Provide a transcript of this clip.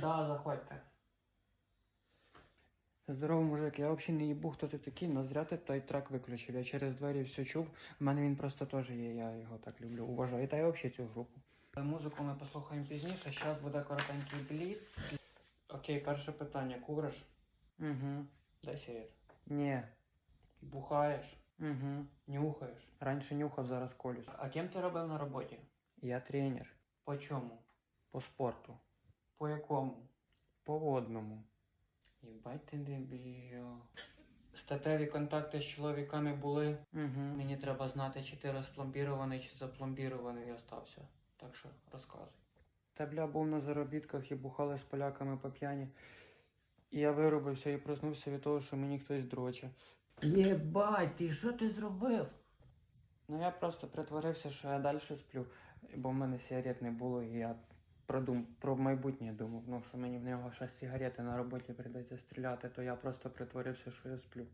Да, заходьте. Здорово, мужик, я взагалі не їбу, хто ти такий, но зря ти той трек виключив. Я через двері все чув. У мене він просто теж є, я його так люблю. Уважаю. Та й взагалі цю групу. Музику ми послухаємо пізніше, зараз буде коротенький бліц. Окей, перше питання. Куриш? Угу. Дай сигарет. Ні. Бухаєш? Угу. Нюхаєш? Раніше нюхав, зараз колюсь. А ким ти робив на роботі? Я тренер. По чому? По спорту. По якому? По водному. Єбать ти дебіл. Статеві контакти з чоловіками були. Угу. Мені треба знати, чи ти розпломбірований, чи запломбірований остався. Так що розказуй. Та бля був на заробітках і бухали з поляками по п'яні. І я виробився і проснувся від того, що мені хтось дроче. Єбать, ти що ти зробив? Ну я просто притворився, що я далі сплю, бо в мене сигарет не було, і я продум... про майбутнє думав. Ну, що мені в нього ще сигарети на роботі прийдеться стріляти, то я просто притворився, що я сплю.